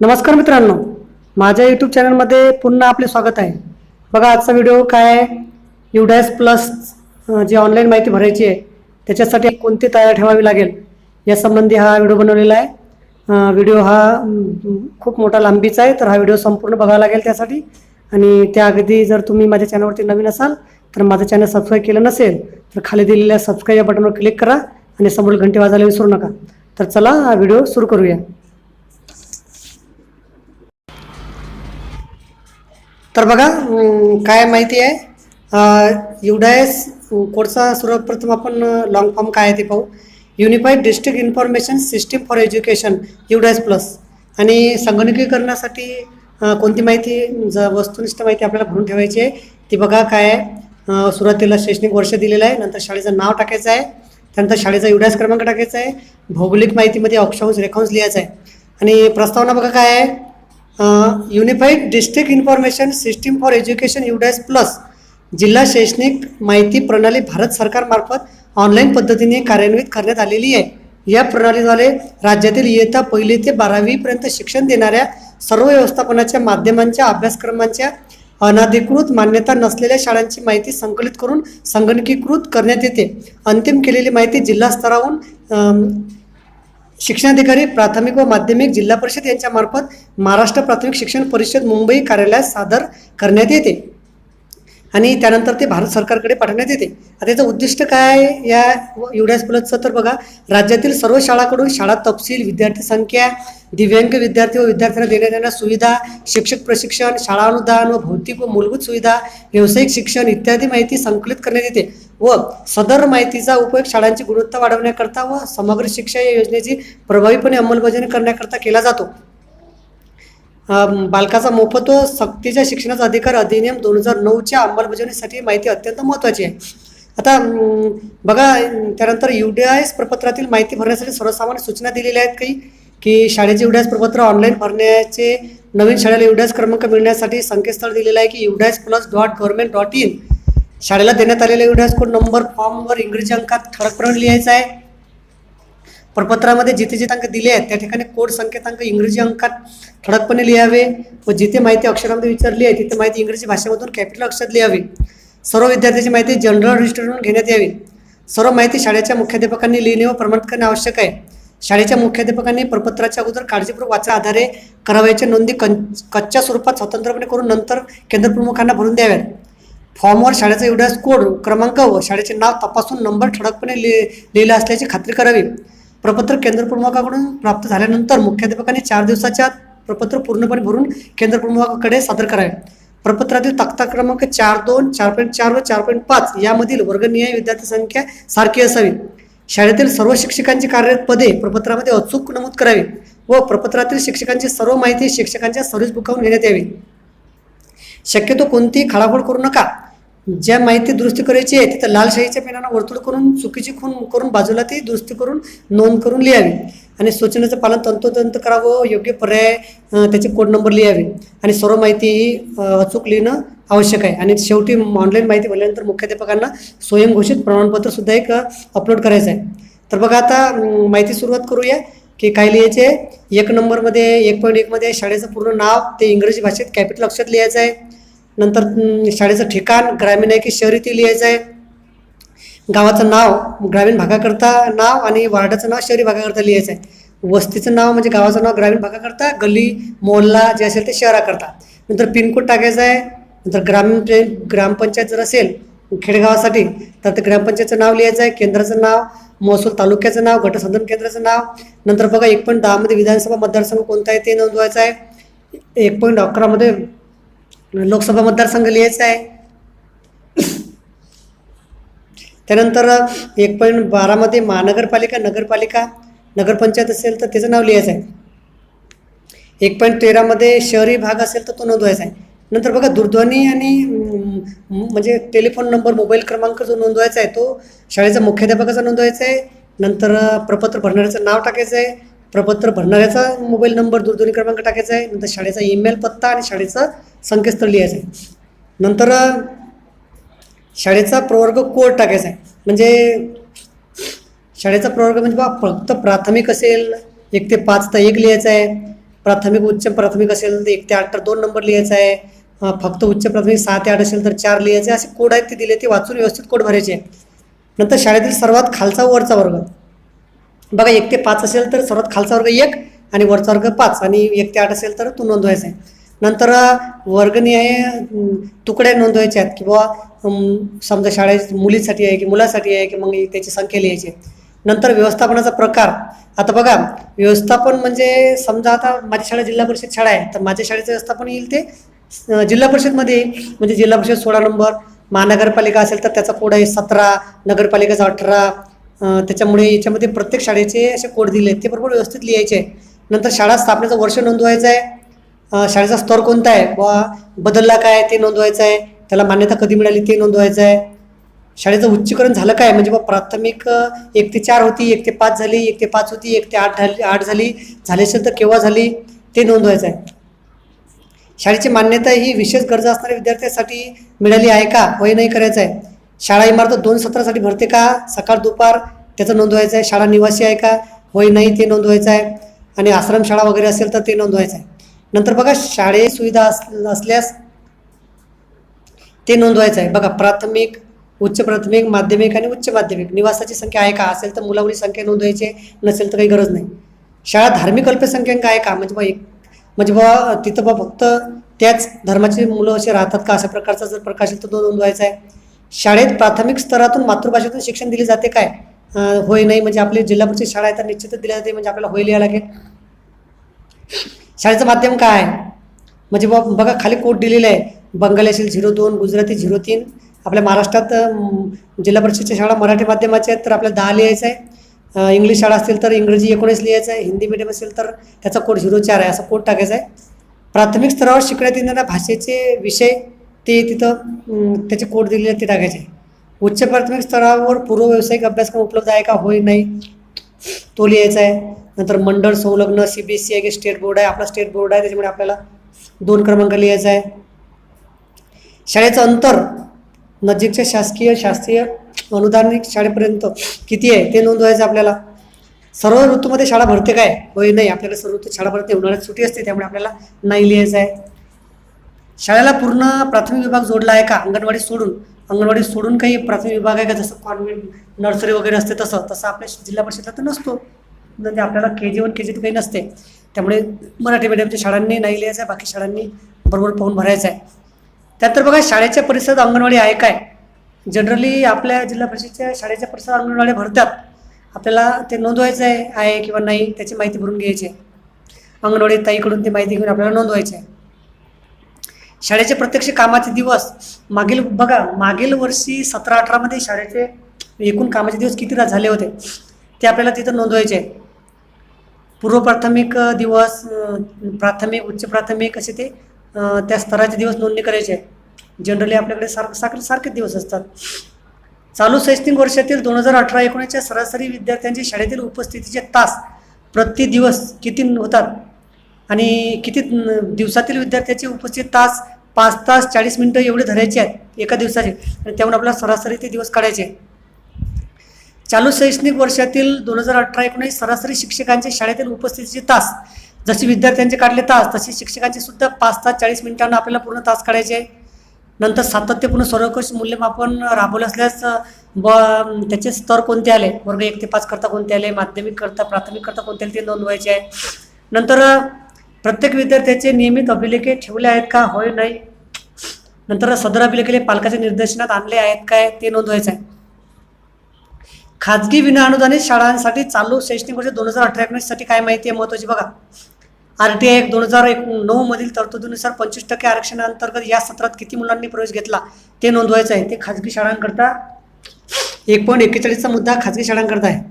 नमस्कार मित्रांनो. माझ्या यूट्यूब चॅनलमध्ये पुन्हा आपले स्वागत आहे. बघा आजचा व्हिडिओ काय आहे? युडॅस प्लस जी ऑनलाईन माहिती भरायची आहे त्याच्यासाठी कोणती तयार ठेवावी लागेल? यासंबंधी हा व्हिडिओ बनवलेला आहे. व्हिडिओ हा खूप मोठा लांबीचा आहे तर हा व्हिडिओ संपूर्ण बघावा लागेल त्यासाठी. आणि त्या अगदी जर तुम्ही माझ्या चॅनलवरती नवीन असाल तर माझं चॅनल सबस्क्राईब केलं नसेल तर खाली दिलेल्या सबस्क्राईब या बटनवर क्लिक करा आणि समोर घंटे वाजायला विसरू नका. तर चला हा व्हिडिओ सुरू करूया. तर बघा काय माहिती आहे? युडायस कोर्सचा सर्वप्रथम आपण लॉंग फॉर्म काय आहे ते पाहू. Unified district information system for education UDISE plus आणि संगणकीकरणासाठी कोणती माहिती ज वस्तुनिष्ठ माहिती आपल्याला भरून ठेवायची आहे ती बघा काय आहे. सुरुवातीला शैक्षणिक वर्ष दिलेलं आहे नंतर शाळेचं नाव टाकायचं आहे त्यानंतर शाळेचा युडायस क्रमांक टाकायचा आहे भौगोलिक माहितीमध्ये अक्षांश रेखांश लिहायचा आहे. आणि प्रस्तावना बघा काय आहे. Unified district information system for education UDISE plus जिल्हा शैक्षणिक माहिती प्रणाली भारत सरकारमार्फत ऑनलाईन पद्धतीने कार्यान्वित करण्यात आलेली आहे. या प्रणालीद्वारे राज्यातील इयत्ता पहिली ते बारावीपर्यंत शिक्षण देणाऱ्या सर्व व्यवस्थापनाच्या माध्यमांच्या अभ्यासक्रमांच्या अनाधिकृत मान्यता नसलेल्या शाळांची माहिती संकलित करून संगणकीकृत करण्यात येते. अंतिम केलेली माहिती जिल्हा स्तरावरून शिक्षणाधिकारी प्राथमिक व माध्यमिक जिल्हा परिषद यांच्यामार्फत महाराष्ट्र प्राथमिक शिक्षण परिषद मुंबई कार्यालयात सादर करण्यात येते. आणि त्यानंतर ते भारत सरकारकडे पाठवण्यात येते. आता याचं उद्दिष्ट काय आहे? या एवढ्याच प्लसचं तर बघा राज्यातील सर्व शाळाकडून शाळा तपशील विद्यार्थी संख्या दिव्यांग विद्यार्थी व विद्यार्थ्यांना देण्यात येणाऱ्या सुविधा शिक्षक प्रशिक्षण शाळा अनुदान व भौतिक व मूलभूत सुविधा व्यावसायिक शिक्षण इत्यादी माहिती संकलित करण्यात येते. व सदर माहितीचा उपयोग शाळांची गुणवत्ता वाढवण्याकरता व समग्र शिक्षा या योजनेची प्रभावीपणे अंमलबजावणी करण्याकरता केला जातो. बालकाचा मोफत व सक्तीच्या शिक्षणाचा अधिकार अधिनियम दोन हजार नऊच्या अंमलबजावणीसाठी माहिती अत्यंत महत्त्वाची आहे. आता बघा त्यानंतर यू डी आय एस प्रपत्रातील माहिती भरण्यासाठी सर्वसामान्य सूचना दिलेल्या आहेत काही की शाळेचे यू डी एस प्रपत्र ऑनलाईन भरण्याचे नवीन शाळेला यू डी एस क्रमांक मिळण्यासाठी संकेतस्थळ दिलेलं आहे की U D ISE plus dot government dot in शाळेला देण्यात आलेल्या युडीआयएस कोड नंबर फॉर्मवर इंग्रजी अंकात ठळकपणे लिहायचा आहे. प्रपत्रामध्ये जिथे जिथे अंक दिले आहेत त्या ठिकाणी कोड संकेतांक इंग्रजी अंकात ठळकपणे लिहावे व जिथे माहिती अक्षरामध्ये विचारली आहे तिथे माहिती इंग्रजी भाषेमधून कॅपिटल अक्षरात लिहावी. सर्व विद्यार्थ्याची माहिती जनरल रजिस्टरवरून घेण्यात यावी. सर्व माहिती शाळेच्या मुख्याध्यापकांनी लिहिणे व प्रमाणित करणे आवश्यक आहे. शाळेच्या मुख्याध्यापकांनी प्रपत्राच्या अगोदर काळजीपूर्वक वाचा आधारे करावयाच्या नोंदी कं कच्च्या स्वरूपात स्वतंत्रपणे करून नंतर केंद्रप्रमुखांना भरून द्याव्यात. फॉर्मवर शाळेचा एवढाच कोड क्रमांक व शाळेचे नाव तपासून नंबर ठळकपणे लि लिहिला असल्याची खात्री करावी. प्रपत्र केंद्रप्रमुखाकडून प्राप्त झाल्यानंतर मुख्याध्यापकाने चार दिवसाच्या प्रपत्र पूर्णपणे भरून केंद्रप्रमुखाकडे सादर करावे. प्रपत्रातील तक्ता क्रमांक चार दोन चार पॉईंट चार व चार पॉईंट पाच यामधील वर्गनिहाय विद्यार्थी संख्या सारखी असावी. शाळेतील सर्व शिक्षकांची कार्यरत पदे प्रपत्रामध्ये अचूक नमूद करावी व प्रपत्रातील शिक्षकांची सर्व माहिती शिक्षकांच्या सर्व्हिस बुकावून घेण्यात यावी. शक्यतो कोणतीही खळाखोळ करू नका. ज्या माहिती दुरुस्ती करायची आहे तिथं लालशाहीच्या पेनानं वर्तुळ करून चुकीची खून करून बाजूला ती दुरुस्ती करून नोंद करून लिहावी. आणि सूचनेचं पालन तंतोतंत करावं योग्य पर्याय त्याचे कोड नंबर लिहावे. आणि सर्व माहिती ही अचूक लिहिणं आवश्यक आहे. आणि शेवटी ऑनलाईन माहिती भरल्यानंतर मुख्याध्यापकांना स्वयंघोषित प्रमाणपत्रसुद्धा एक अपलोड करायचं आहे. तर बघा आता माहिती सुरुवात करूया की काय लिहायचे आहे. एक नंबरमध्ये एक पॉईंट एकमध्ये शाळेचं पूर्ण नाव ते इंग्रजी भाषेत कॅपिटल अक्षरात लिहायचं आहे. नंतर शाळेचं ठिकाण ग्रामीण आहे की शहरी ते लिहायचं आहे? गावाचं नाव ग्रामीण भागाकरता नाव आणि वार्डाचं नाव शहरी भागाकरता लिहायचं आहे. वस्तीचं नाव म्हणजे गावाचं नाव ग्रामीण भागाकरता गल्ली मोहल्ला जे असेल ते शहराकरता. नंतर पिनकोड टाकायचा आहे. नंतर ग्रामीण ग्रामपंचायत जर असेल खेडेगावासाठी तर ते ग्रामपंचायतचं नाव लिहायचं आहे केंद्राचं नाव महसूल तालुक्याचं नाव गटसंधन केंद्राचं नाव. नंतर बघा एक पॉईंट दहामध्ये विधानसभा मतदारसंघ कोणता आहे ते नोंदवायचं आहे. एक पॉईंट अकरामध्ये लोकसभा मतदारसंघ लिहायचा आहे. त्यानंतर एक पॉईंट बारामध्ये महानगरपालिका नगरपालिका नगरपंचायत असेल तर त्याचं नाव लिहायचं आहे. एक पॉईंट तेरामध्ये शहरी भाग असेल तर तो नोंदवायचा आहे. नंतर बघा दूरध्वनी आणि म्हणजे टेलिफोन नंबर मोबाईल क्रमांक जो नोंदवायचा आहे तो शाळेचा मुख्याध्यापकाचा नोंदवायचा आहे. नंतर प्रपत्र भरणाऱ्याचं नाव टाकायचं आहे. प्रपत्र भरणाऱ्याचा मोबाईल नंबर दूरध्वनी क्रमांक टाकायचा आहे नंतर शाळेचा ईमेल पत्ता आणि शाळेचं संकेतस्थळ लिहायचं आहे. नंतर शाळेचा प्रवर्ग कोड टाकायचा आहे. म्हणजे शाळेचा प्रवर्ग म्हणजे बा फक्त प्राथमिक असेल एक ते पाच तर एक लिहायचं आहे. प्राथमिक उच्च प्राथमिक असेल तर एक ते आठ तर दोन नंबर लिहायचा आहे. फक्त उच्च प्राथमिक सहा ते आठ असेल तर चार लिहायचे. असे कोड आहेत ते दिले ते वाचून व्यवस्थित कोड भरायचे नंतर शाळेतील सर्वात खालचा वरचा वर्ग. बघा एक ते पाच असेल तर सर्वात खालचा वर्ग एक आणि वरचा वर्ग पाच आणि एक ते आठ असेल तर तो नोंदवायचा आहे. नंतर अ, वर्गणी आहे तुकड्या नोंदवायच्या आहेत किंवा समजा शाळेत मुलीसाठी आहे की मुलासाठी आहे की मग त्याची संख्या लिहायची नंतर व्यवस्थापनाचा प्रकार. आता बघा व्यवस्थापन म्हणजे समजा आता माझी शाळा जिल्हा परिषद शाळा आहे तर माझ्या शाळेचं व्यवस्थापन येईल ते जिल्हा परिषदमध्ये येईल. म्हणजे जिल्हा परिषद सोळा नंबर महानगरपालिका असेल तर त्याचा कोड आहे सतरा नगरपालिकेचा अठरा त्याच्यामुळे याच्यामध्ये प्रत्येक शाळेचे असे कोड दिले आहेत ते बरोबर व्यवस्थित लिहायचे. आहे नंतर शाळा स्थापनेचं वर्ष नोंदवायचं आहे. शाळेचा स्तर कोणता आहे? बा बदलला काय ते नोंदवायचं आहे. त्याला मान्यता कधी मिळाली ते नोंदवायचं आहे. शाळेचं उच्चीकरण झालं काय? म्हणजे बा प्राथमिक एक ते चार होती एक ते पाच झाली एक ते पाच होती एक ते आठ झाली आठ झाली. झाली असेल तर केव्हा झाली? ते नोंदवायचं आहे. शाळेची मान्यता ही विशेष गरजा असणाऱ्या विद्यार्थ्यांसाठी मिळाली आहे का? वय नाही करायचं आहे. शाळा इमारत दोन सत्रासाठी भरते का? सकाळ दुपार त्याचं नोंदवायचं आहे. शाळा निवासी आहे का? होय नाही ते नोंदवायचं आहे. आणि आश्रमशाळा वगैरे असेल तर ते नोंदवायचं आहे. नंतर बघा शाळे सुविधा अस असल्यास ते नोंदवायचं आहे. बघा प्राथमिक उच्च प्राथमिक माध्यमिक आणि उच्च माध्यमिक. निवासाची संख्या आहे का? असेल तर मुलामुली संख्या नोंदवायची नसेल तर काही गरज नाही. शाळा धार्मिक अल्पसंख्याक आहे का? म्हणजे बा एक म्हणजे बा तिथं बा फक्त त्याच धर्माची मुलं असे राहतात का? अशा प्रकारचा जर प्रकाशील तर तो नोंदवायचा आहे. शाळेत प्राथमिक स्तरातून मातृभाषेतून शिक्षण दिले जाते काय? होय नाही म्हणजे आपली जिल्हा परिषद शाळा आहे तर निश्चितच दिल्या जाते म्हणजे आपल्याला होय लिहायला लागेल. शाळेचं माध्यम काय? आहे म्हणजे बा बघा खाली कोट दिलेलं आहे. बंगाली असेल झिरो दोन गुजराती झिरो तीन. आपल्या महाराष्ट्रात जिल्हा परिषदच्या शाळा मराठी माध्यमाच्या आहेत तर आपल्याला दहा लिहायचं आहे. इंग्लिश शाळा असतील तर इंग्रजी एकोणीस लिहायचं आहे. हिंदी मीडियम असेल तर त्याचा कोड झिरो चार आहे असा कोड टाकायचा आहे. प्राथमिक स्तरावर शिकण्यात येणाऱ्या भाषेचे विषय ते तिथं त्याचे कोड दिलेले आहेत ते टाकायचे. उच्च प्राथमिक स्तरावर पूर्व व्यावसायिक अभ्यासक्रम उपलब्ध आहे का? होय नाही. तो लिहायचा आहे. नंतर मंडळ संलग्न सी बी एस सी आहे की स्टेट बोर्ड आहे? आपला स्टेट बोर्ड आहे त्याच्यामुळे आपल्याला दोन क्रमांक लिहायचा आहे. शाळेचं अंतर नजीकच्या शासकीय शास्त्रीय अनुदानिक शाळेपर्यंत किती आहे ते नोंदवायचं आपल्याला. सर्व ऋतूमध्ये शाळा भरते काय? होय नाही. आपल्याला सर्व ऋतू शाळा भरते उन्हाळ्यात सुट्टी असते त्यामुळे आपल्याला नाही लिहायचं आहे. शाळेला पूर्ण प्राथमिक विभाग जोडला आहे का? अंगणवाडी सोडून? अंगणवाडी सोडून काही प्राथमिक विभाग आहे का? जसं कॉन्व्हेंट नर्सरी वगैरे असते तसं. तसं आपल्या जिल्हा परिषदला तर नसतो. म्हणजे आपल्याला के जी वन के जी टू काही नसते. त्यामुळे मराठी मीडियमच्या शाळांनी नाही लिहायचं आहे. बाकी शाळांनी बरोबर पाहून भरायचं आहे. त्यात तर बघा शाळेच्या परिसरात अंगणवाडी आहे काय? जनरली आपल्या जिल्हा परिषदच्या शाळेच्या परिसरात अंगणवाडी भरतात. आपल्याला ते नोंदवायचं आहे आहे किंवा नाही त्याची माहिती भरून घ्यायची आहे. अंगणवाडी ताईकडून ती माहिती घेऊन आपल्याला नोंदवायची आहे. शाळेचे प्रत्यक्ष कामाचे दिवस. मागील बघा मागील वर्षी सतरा अठरामध्ये शाळेचे एकूण कामाचे दिवस किती रा- झाले होते? ते आपल्याला तिथं नोंदवायचे. आहे पूर्व प्राथमिक दिवस प्राथमिक उच्च प्राथमिक असे ते त्या स्तराचे दिवस नोंदणी करायचे. आहे जनरली आपल्याकडे सार सारखे सारखे दिवस असतात. चालू शैक्षणिक वर्षातील दोन हजार अठरा एकोणीसच्या सरासरी विद्यार्थ्यांचे शाळेतील उपस्थितीचे तास प्रति दिवस किती होतात? आणि किती दिवसातील विद्यार्थ्याचे उपस्थित तास पाच तास चाळीस मिनटं एवढे धरायचे आहेत एका दिवसाचे. आणि त्यामुळे आपल्याला सरासरी ते दिवस काढायचे चालू शैक्षणिक वर्षातील दोन हजार अठरा एकोणीस सरासरी शिक्षकांचे शाळेतील उपस्थितीचे तास. जसे विद्यार्थ्यांचे काढले तास तसे शिक्षकांचे सुद्धा पाच तास चाळीस मिनिटांना आपल्याला पूर्ण तास काढायचे आहे नंतर सातत्यपूर्ण सर्वकष मूल्यमापन राबवलं असल्यास ब त्याचे स्तर कोणते आले? वर्ग एक ते पाच करता कोणते आले? माध्यमिक करता प्राथमिक करता कोणते आले? ते नोंदवायचे आहे नंतर प्रत्येक विद्यार्थ्याचे नियमित अभिलेखे ठेवले आहेत का? होय नाही. नंतर सदर अभिलेखेले पालकाच्या निर्देशनात आणले आहेत काय? ते नोंदवायचं आहे. खाजगी विनाअनुदानित शाळांसाठी चालू शैक्षणिक वर्ष दोन हजार अठरा एकोणीससाठी काय माहिती आहे? महत्त्वाची बघा. आर टी आय दोन हजार एक नऊ मधील तरतुदीनुसार पंचवीस टक्के आरक्षणाअंतर्गत या सत्रात किती मुलांनी प्रवेश घेतला? ते नोंदवायचं आहे. ते खाजगी शाळांकरता एक पॉईंट एक्केचाळीसचा मुद्दा खाजगी शाळांकरता आहे.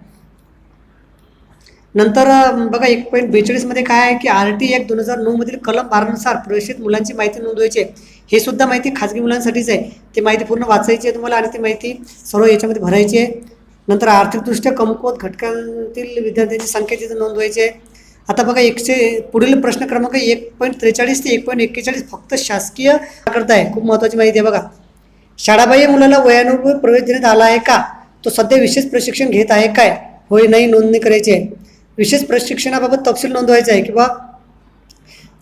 नंतर बघा एक पॉईंट बेचाळीसमध्ये काय आहे की आर टी एक दोन हजार नऊमधील कलम बारानुसार प्रवेशित मुलांची माहिती नोंदवायची आहे. हे सुद्धा माहिती खाजगी मुलांसाठीच आहे. ती माहिती पूर्ण वाचायची आहे तुम्हाला आणि ती माहिती सर्व याच्यामध्ये भरायची आहे. नंतर आर्थिकदृष्ट्या कमकुवत घटकांतील विद्यार्थ्यांची संख्या तिथं नोंदवायची आहे. आता बघा एकशे पुढील प्रश्न क्रमांक एक पॉईंट त्रेचाळीस ते एक पॉईंट एक्केचाळीस फक्त शासकीय करता आहे खूप महत्त्वाची माहिती आहे बघा. शाळाबाह्य मुलाला वयानुरूप प्रवेश देण्यात आला आहे का? तो सध्या विशेष प्रशिक्षण घेत आहे काय? होय नाही नोंदणी करायची आहे. विशेष प्रशिक्षणाबाबत तपशील नोंदवायचा आहे किंवा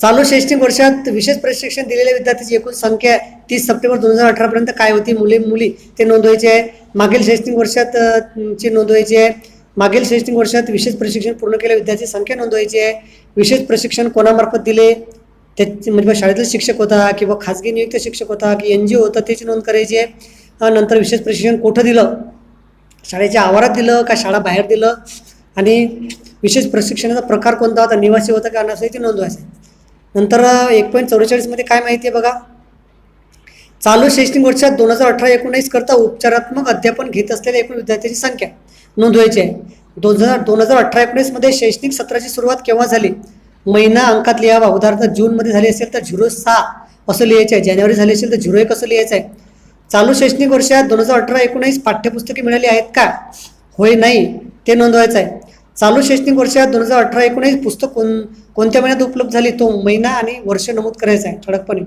चालू शैक्षणिक वर्षात विशेष प्रशिक्षण दिलेल्या विद्यार्थ्यांची एकूण संख्या तीस सप्टेंबर दोन हजार अठरापर्यंत काय होती? मुले मुली ते नोंदवायचे आहे. मागील शैक्षणिक वर्षात ची नोंदवायची आहे. मागील शैक्षणिक वर्षात विशेष प्रशिक्षण पूर्ण केलेल्या विद्यार्थी संख्या नोंदवायची आहे. विशेष प्रशिक्षण कोणामार्फत दिले? त्याची म्हणजे शाळेतील शाळेतला शिक्षक होता किंवा खाजगी नियुक्त शिक्षक होता की एन जी ओ होता त्याची नोंद करायची आहे. नंतर विशेष प्रशिक्षण कुठं दिलं? शाळेच्या आवारात दिलं का शाळा बाहेर दिलं? आणि विशेष प्रशिक्षणाचा प्रकार कोणता होता निवासी होता का नसं ते नोंदवायचं आहे. नंतर एक पॉईंट चौवेचाळीसमध्ये काय माहिती आहे बघा? चालू शैक्षणिक वर्षात दोन हजार अठरा एकोणीस करता उपचारात्मक अध्यापन घेत असलेल्या एकूण विद्यार्थ्यांची संख्या नोंदवायची आहे. दोन हजार दोन हजार अठरा एकोणीसमध्ये शैक्षणिक सत्राची सुरुवात केव्हा झाली? महिना अंकात लिहावा उदाहरणार्थ जूनमध्ये झाली असेल तर झिरो सहा असं लिहायचं आहे. जानेवारी झाली असेल तर झिरो एक असं लिहायचं आहे. चालू शैक्षणिक वर्षात दोन हजार अठरा एकोणीस पाठ्यपुस्तके मिळाली आहेत का? होय नाही ते नोंदवायचं आहे. चालू शैक्षणिक वर्षात दोन हजार अठरा एकोणीस पुस्तक कोण कोणत्या महिन्यात उपलब्ध झाली? तो महिना आणि वर्ष नमूद करायचा आहे ठळकपणे.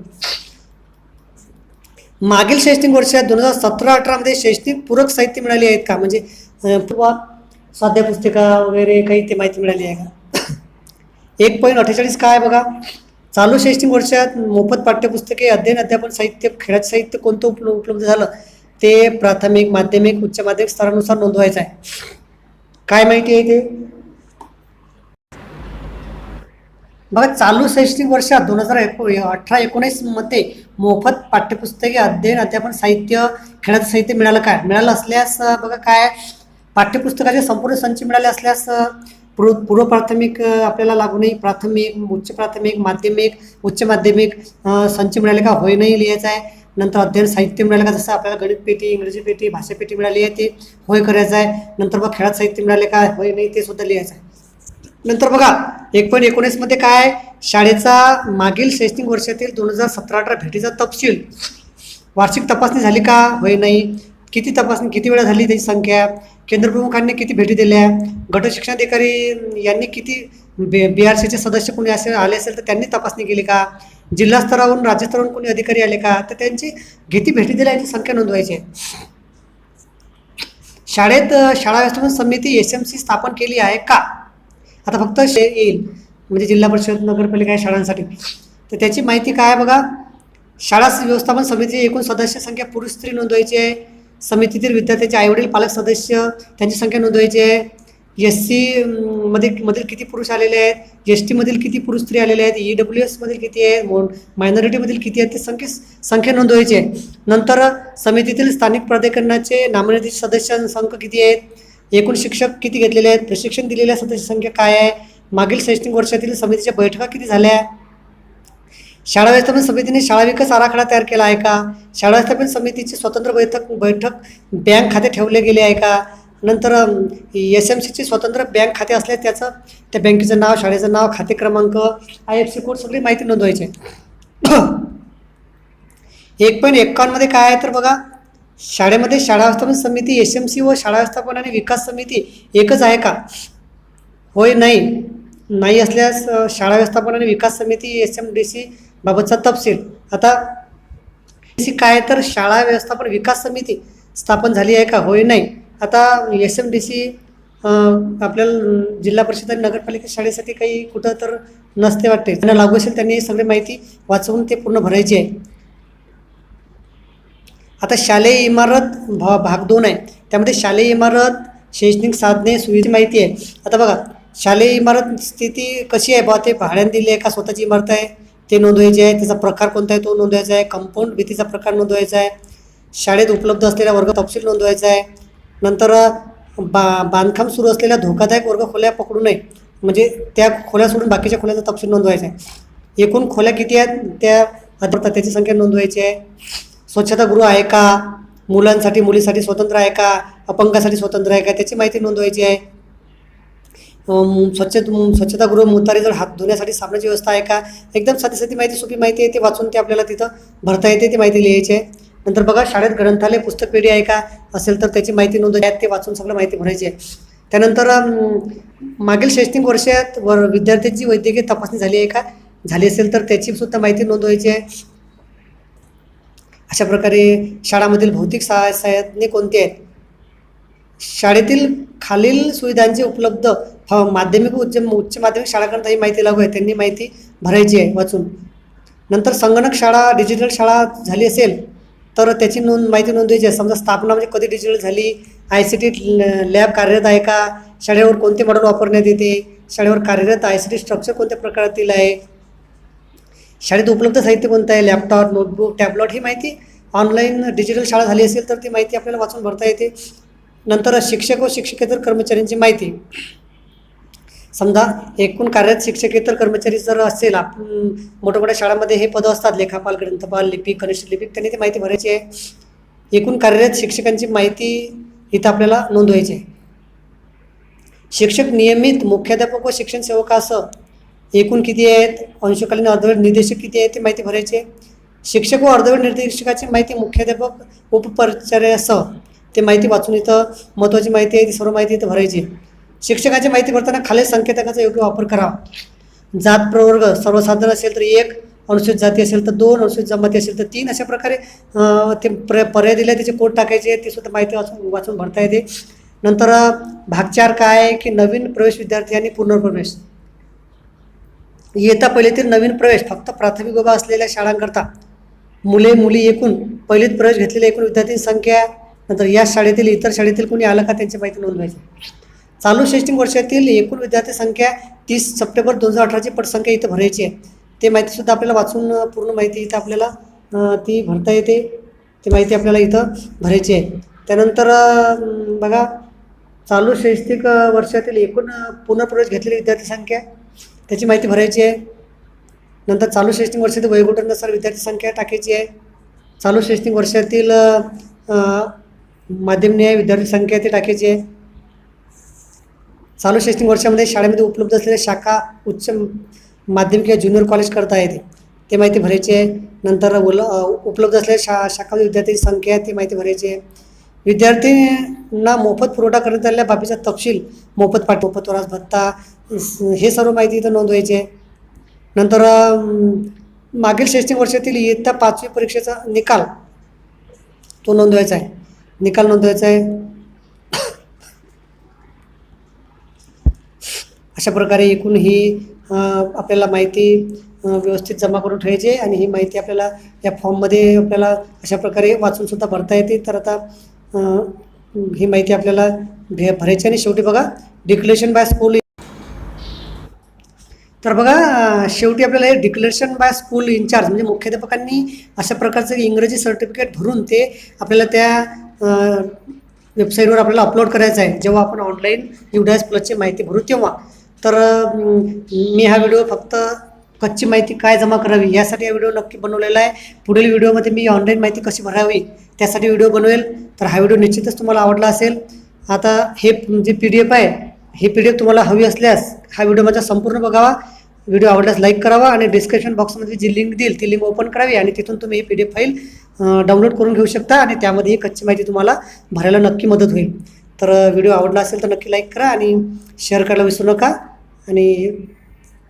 मागील शैक्षणिक वर्षात दोन हजार सतरा अठरामध्ये शैक्षणिक पूरक साहित्य मिळाली आहेत का? म्हणजे किंवा साध्या पुस्तिका वगैरे काही ते माहिती मिळाली आहे का? एक पॉईंट अठ्ठेचाळीस काय बघा? चालू शैक्षणिक वर्षात मोफत पाठ्यपुस्तके अध्ययन अध्यापन साहित्य खेळाचं साहित्य कोणतं उपलब्ध झालं? ते प्राथमिक माध्यमिक उच्च माध्यमिक स्तरानुसार नोंदवायचं आहे. काय माहिती आहे ते? बघा चालू शैक्षणिक वर्षात दोन हजार एको अठरा एकोणीसमध्ये मोफत पाठ्यपुस्तके अध्ययन अध्यापन साहित्य खेळाचं साहित्य मिळालं काय? मिळालं असल्यास बघा काय? पाठ्यपुस्तकाचे संपूर्ण संच मिळाले असल्यास पूर्व पूर्व प्राथमिक आपल्याला लागू नाही प्राथमिक उच्च प्राथमिक माध्यमिक उच्च माध्यमिक संच मिळाले का? होय नाही लिहायचं आहे. नंतर अध्ययन साहित्य मिळालं का? जसं आपल्याला गणित पेटी इंग्रजी पेटी भाषा पेटी मिळाली आहे ते होय करायचं आहे. नंतर बघा खेळात साहित्य मिळाले का? होय नाही ते सुद्धा लिहायचं आहे. नंतर बघा एक पॉईंट एकोणीसमध्ये काय? शाळेचा मागील शैक्षणिक वर्षातील दोन हजार सतरा अठरा भेटीचा तपशील. वार्षिक तपासणी झाली का? होय नाही. किती तपासणी किती वेळा झाली त्याची संख्या? केंद्रप्रमुखांनी किती भेटी दिल्या? गट शिक्षणाधिकारी यांनी किती बी बी आर सीचे सदस्य कोणी असे आले असेल तर त्यांनी तपासणी केली का? जिल्हा स्तरावरून कोणी अधिकारी आले का? तर त्यांची घेती भेटी दिल्या याची संख्या नोंदवायची आहे. शाळेत शाळा व्यवस्थापन समिती एस एम सी स्थापन केली आहे का? आता फक्त शे येईल म्हणजे जिल्हा परिषद नगरपालिका या शाळांसाठी. तर त्याची माहिती काय आहे बघा? शाळा व्यवस्थापन समितीची एकूण सदस्य संख्या पुरुष स्त्री नोंदवायची आहे. समितीतील विद्यार्थ्यांचे आईवडील पालक सदस्य त्यांची संख्या नोंदवायची आहे. एस सी मधील मधील किती पुरुष आलेले आहेत? एस टीमधील किती पुरुष स्त्री आलेले आहेत? ई डब्ल्यू एसमधील किती आहेत? मायनॉरिटीमधील किती आहेत? ते संख्ये संख्या नोंदवायची आहे. नंतर समितीतील स्थानिक प्राधिकरणाचे नामनिर्देशित सदस्य संख्या किती आहेत? एकूण शिक्षक किती घेतलेले आहेत? प्रशिक्षण दिलेल्या सदस्य संख्या काय आहे? मागील शैक्षणिक वर्षातील समितीच्या बैठका किती झाल्या? शाळा व्यवस्थापन समितीने शाळा विकास आराखडा तयार केला आहे का? शाळा व्यवस्थापन समितीची स्वतंत्र बैठक बैठक बँक खाते ठेवले गेले आहे का? नंतर एस एम सीची स्वतंत्र बँक खाते असल्यास त्याचं त्या बँकेचं नाव शाळेचं नाव खाते क्रमांक आय एफ सी कोड सगळी माहिती नोंदवायची एक पॉईंट एकावन्नमध्ये काय आहे तर बघा शाळेमध्ये शाळा व्यवस्थापन समिती एस एम सी व शाळा व्यवस्थापन आणि विकास समिती एकच आहे का? होय नाही. नाही असल्यास शाळा व्यवस्थापन आणि विकास समिती एस एम डी सी बाबतचा तपशील. आता सी काय तर शाळा व्यवस्थापन विकास समिती स्थापन झाली आहे का? होय नाही. आता एस एम डी सी आपल्याला जिल्हा परिषद आणि नगरपालिका शाळेसाठी काही कुठं तर नसते वाटते. त्यांना लागू असेल त्यांनी सगळी माहिती वाचवून ते पूर्ण भरायची आहे. आता शालेय इमारत भा भाग दोन आहे. त्यामध्ये शालेय इमारत शैक्षणिक साधने सुविधा माहिती आहे. आता बघा शालेय इमारत स्थिती कशी आहे? बा ते भाड्याने दिली आहे का? स्वतःची इमारत आहे. ते नोंदवायचे आहे. त्याचा प्रकार कोणता आहे? तो नोंदवायचा आहे. कंपाऊंड भीतीचा प्रकार नोंदवायचा आहे. शाळेत उपलब्ध असलेल्या वर्ग तपशील नोंदवायचा आहे. नंतर बा बांधकाम सुरू असलेल्या धोकादायक वर्ग खोल्या पकडू नये. म्हणजे त्या खोल्या सोडून बाकीच्या खोल्याचा तपशील नोंदवायचा आहे. एकूण खोल्या किती आहेत? त्या आता त्याची संख्या नोंदवायची आहे. स्वच्छतागृह आहे का? मुलांसाठी मुलीसाठी स्वतंत्र आहे का? अपंगासाठी स्वतंत्र आहे का? त्याची माहिती नोंदवायची आहे. स्वच्छ स्वच्छतागृह मुतारी जर हात धुण्यासाठी साबणाची व्यवस्था आहे का? एकदम साधी साधी माहिती सोपी माहिती आहे ते वाचून ते आपल्याला तिथं भरता येते ती माहिती लिहायची आहे. नंतर बघा शाळेत ग्रंथालय पुस्तक पेढी आहे का? असेल तर त्याची माहिती नोंद ते वाचून सगळं माहिती भरायची आहे. त्यानंतर मागील शैक्षणिक वर्षात वर विद्यार्थ्यांची वैद्यकीय तपासणी झाली आहे का? झाली असेल तर त्याची सुद्धा माहिती नोंदवायची आहे. अशा प्रकारे शाळामधील भौतिक सहाय साधने कोणती आहेत? शाळेतील खालील सुविधांची उपलब्ध माध्यमिक उच्च उच्च माध्यमिक शाळांकरता ही माहिती लागू आहे. त्यांनी माहिती भरायची आहे वाचून. नंतर संगणक शाळा डिजिटल शाळा झाली असेल तर त्याची नोंद माहिती नोंदवायची आहे. समजा स्थापना म्हणजे कधी डिजिटल झाली? आय सी टी लॅब कार्यरत आहे का? शाळेवर कोणते मॉडेल वापरण्यात येते? शाळेवर कार्यरत आय सी टी स्ट्रक्चर कोणत्या प्रकारातील आहे? शाळेत उपलब्ध साहित्य कोणतं आहे? लॅपटॉप नोटबुक टॅबलेट ही माहिती ऑनलाईन डिजिटल शाळा झाली असेल तर ती माहिती आपल्याला वाचून भरता येते. नंतर शिक्षक व शिक्षकेतर कर्मचाऱ्यांची माहिती. समजा एकूण कार्यरत शिक्षकेतर कर्मचारी जर असेल आपण मोठ्या मोठ्या शाळांमध्ये हे पदं असतात लेखापाल ग्रंथपाल लिपिक कनिष्ठ लिपिक त्यांनी ती माहिती भरायची आहे. एकूण कार्यरत शिक्षकांची माहिती इथं आपल्याला नोंदवायची आहे. शिक्षक नियमित मुख्याध्यापक व शिक्षण सेवकासह एकूण किती आहेत? अंशकालीन अर्धवेळ निर्देशक किती आहेत ते माहिती भरायची आहे. शिक्षक व अर्धवेळ निर्देशकाची माहिती मुख्याध्यापक उपपरिचार्यासह ते माहिती वाचून इथं महत्त्वाची माहिती आहे ती सर्व माहिती इथं भरायची आहे. शिक्षकाची माहिती भरताना खालील संकेतकाचा योग्य वापर करावा जात प्रवर्ग सर्वसाधारण असेल तर एक अनुसूचित जाती असेल तर दोन अनुसूचित जमाती असेल तर तीन अशा प्रकारे ते प्र पर्याय दिले त्याचे कोड टाकायचे ते सुद्धा माहिती वाचून वाचून भरता येते. नंतर भागचार भाग चार काय आहे की नवीन प्रवेश विद्यार्थी आणि पुनर्प्रवेश. येता पहिलीतील नवीन प्रवेश फक्त प्राथमिक विभाग असलेल्या शाळांकरता. मुले मुली एकूण पहिलीत प्रवेश घेतलेल्या एकूण विद्यार्थ्यांची संख्या नंतर या शाळेतील इतर शाळेतील कोणी आलं का त्यांची माहिती नोंदवायची. चालू शैक्षणिक वर्षातील एकूण विद्यार्थी संख्या तीस सप्टेंबर दोन हजार अठराची पटसंख्या इथं भरायची आहे. ते माहितीसुद्धा आपल्याला वाचून पूर्ण माहिती इथं आपल्याला ती भरता येते. ती माहिती आपल्याला इथं भरायची आहे. त्यानंतर बघा चालू शैक्षणिक वर्षातील एकूण पुनर्प्रवेश घेतलेली विद्यार्थी संख्या त्याची माहिती भरायची आहे. नंतर चालू शैक्षणिक वर्षातील वयोगटानुसार विद्यार्थी संख्या टाकायची आहे. चालू शैक्षणिक वर्षातील माध्यम अ, विद्यार्थी संख्या ती टाकायची आहे. चालू शैक्षणिक वर्षामध्ये शाळेमध्ये उपलब्ध असलेल्या शाखा उच्च माध्यमिक किंवा ज्युनियर कॉलेज करता येते. ते माहिती भरायची. आहे नंतर उल उपलब्ध असलेल्या शा शाखामध्ये विद्यार्थ्यांची संख्या आहे ती माहिती भरायची. आहे विद्यार्थ्यांना मोफत पुरवठा करण्यात आलेल्या बाबीचा तपशील मोफत पाठ मोफत वरास भत्ता हे सर्व माहिती इथं नोंदवायची. आहे नंतर मागील शैक्षणिक वर्षातील इयत्ता पाचवी परीक्षेचा निकाल तो नोंदवायचा आहे. निकाल नोंदवायचा आहे. अशा प्रकारे एकूण ही आपल्याला माहिती व्यवस्थित जमा करून ठेवायची आहे आणि ही माहिती आपल्याला या फॉर्ममध्ये आपल्याला अशा प्रकारे वाचूनसुद्धा भरता येते. तर आता ही माहिती आपल्याला भे भरायची आणि शेवटी बघा डिक्लेरेशन बाय स्कूल तर बघा शेवटी आपल्याला हे डिक्लेरेशन बाय स्कूल इन्चार्ज म्हणजे मुख्याध्यापकांनी अशा प्रकारचं इंग्रजी सर्टिफिकेट भरून ते आपल्याला त्या वेबसाईटवर आपल्याला अपलोड करायचं आहे. जेव्हा आपण ऑनलाईन युडायस प्लसची माहिती भरू तेव्हा. तर मी हा व्हिडिओ फक्त कच्ची माहिती काय जमा करावी यासाठी हा व्हिडिओ नक्की बनवलेला आहे. पुढील व्हिडिओमध्ये मी ऑनलाईन माहिती कशी भरावी त्यासाठी व्हिडिओ बनवेल. तर हा व्हिडिओ निश्चितच तुम्हाला आवडला असेल. आता हे जे पी डी एफ आहे हे पी डी एफ तुम्हाला हवी असल्यास हा व्हिडिओ माझा संपूर्ण बघावा. व्हिडिओ आवडल्यास लाईक करावा आणि डिस्क्रिप्शन बॉक्समध्ये जी लिंक देईल ती लिंक ओपन करावी आणि तिथून तुम्ही ही P D F file download करून घेऊ शकता आणि त्यामध्ये ही कच्ची माहिती तुम्हाला भरायला नक्की मदत होईल. तर व्हिडिओ आवडला असेल तर नक्की लाईक करा आणि शेअर करायला विसरू नका. आणि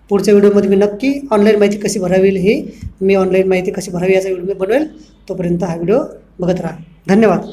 पुढच्या व्हिडिओमध्ये मी नक्की ऑनलाईन माहिती कशी भरावी हे मी ऑनलाईन माहिती कशी भरावी याचा व्हिडिओ मी बनवेल. तोपर्यंत हा व्हिडिओ बघत राहा. धन्यवाद.